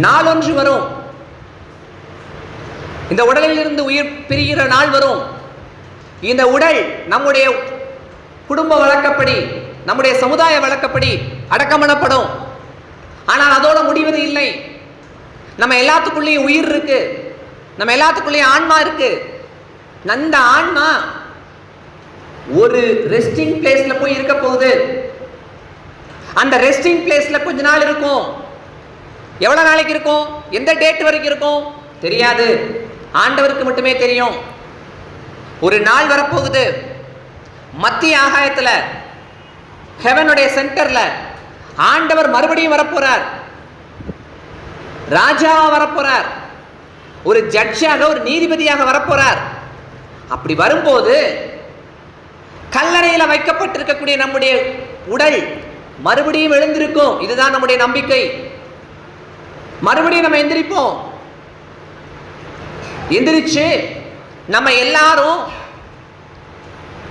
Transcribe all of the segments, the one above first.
நாளொன்று வரும். இந்த உடலில் இருந்து உயிர் பிரிகிற நாள் வரும். இந்த உடல் நம்முடைய குடும்ப வழக்கப்படி நம்முடைய சமுதாய வழக்கப்படி அடக்கமனப்படும். ஆனால் அதோட முடிவது இல்லை. நம்ம எல்லாத்துக்குள்ளேயும் உயிர் இருக்கு. நம்ம எல்லாத்துக்குள்ளேயும் ஆன்மா இருக்கு. அந்த ஆன்மா ஒரு ரெஸ்டிங் பிளேஸ்ல போய் இருக்க போகுது. அந்த ரெஸ்டிங் பிளேஸ்ல கொஞ்ச நாள் இருக்கும். எவ்வளோ நாளைக்கு இருக்கும்? எந்த டேட் வரைக்கும் இருக்கும்? தெரியாது. ஆண்டவருக்கு மட்டுமே தெரியும். ஒரு நாள் வரப்போகுது. மத்திய ஆகாயத்தில் ஹெவனுடைய சென்டரில் ஆண்டவர் மறுபடியும் வரப்போகிறார் ராஜாவாக வரப்போகிறார் ஒரு ஜட்ஜாக ஒரு நீதிபதியாக வரப்போகிறார் அப்படி வரும்போது கல்லறையில் வைக்கப்பட்டிருக்கக்கூடிய நம்முடைய உடல் மறுபடியும் எழுந்திருக்கும். இதுதான் நம்முடைய நம்பிக்கை. மறுபடியும் நம்ம எந்திரிப்போம். எந்திரிச்சு நம்ம எல்லாரும்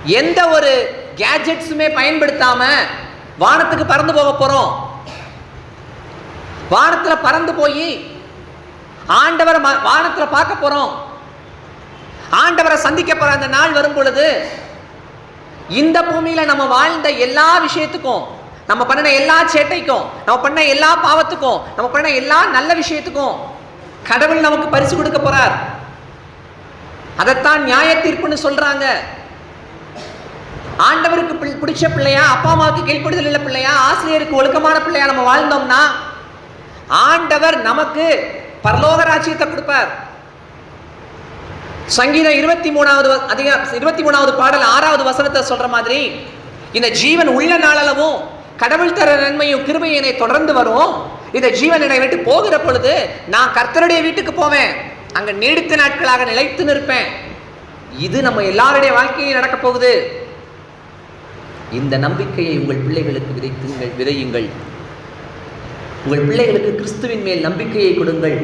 எந்த ஒரு கேஜெட்ஸுமே பயன்படுத்தாம வானத்துக்கு பறந்து போக போறோம். வானத்தில் பறந்து போய் ஆண்டவரை ம- பார்க்க போறோம். ஆண்டவரை சந்திக்க போற அந்த நாள் வரும் பொழுது இந்த பூமியில நம்ம வாழ்ந்த எல்லா விஷயத்துக்கும் நம்ம பண்ணின எல்லா சேட்டைக்கும் நம்ம பண்ண எல்லா பாவத்துக்கும் நம்ம பண்ண எல்லா நல்ல விஷயத்துக்கும் கடவுள் நமக்கு பரிசு கொடுக்க போறார். அதைத்தான் நியாய தீர்ப்புன்னு சொல்றாங்க. ஆண்டவருக்கு பிடிச்ச பிள்ளையா அப்பா அம்மாவுக்கு கீழ்ப்படுதல் உள்ள பிள்ளையா ஆசிரியருக்கு ஒழுக்கமான பிள்ளையா நம்ம வாழ்ந்தோம்னா ஆண்டவர் நமக்கு பரலோக ராஜ்யத்தை கொடுப்பார். சங்கீதம் இருபத்தி மூணாவது அதிக இருபத்தி மூணாவது பாடல் ஆறாவது வசனத்தை சொல்ற மாதிரி இந்த ஜீவன் உள்ள நாளளவும் கடவுள் தர நன்மையும் கிருபையும் தொடர்ந்து வரும். இந்த ஜீவன் விட்டு போகிற பொழுது நான் கர்த்தருடைய வீட்டுக்கு போவேன். அங்க நீடித்த நாட்களாக நிலைத்து நிற்பேன். இது நம்ம எல்லாருடைய வாழ்க்கையில் நடக்க போகுது. இந்த நம்பிக்கையை உங்கள் பிள்ளைகளுக்கு விதைத்துங்கள் விதையுங்கள். உங்கள் பிள்ளைகளுக்கு கிறிஸ்துவின் மேல் நம்பிக்கையை கொடுங்கள்.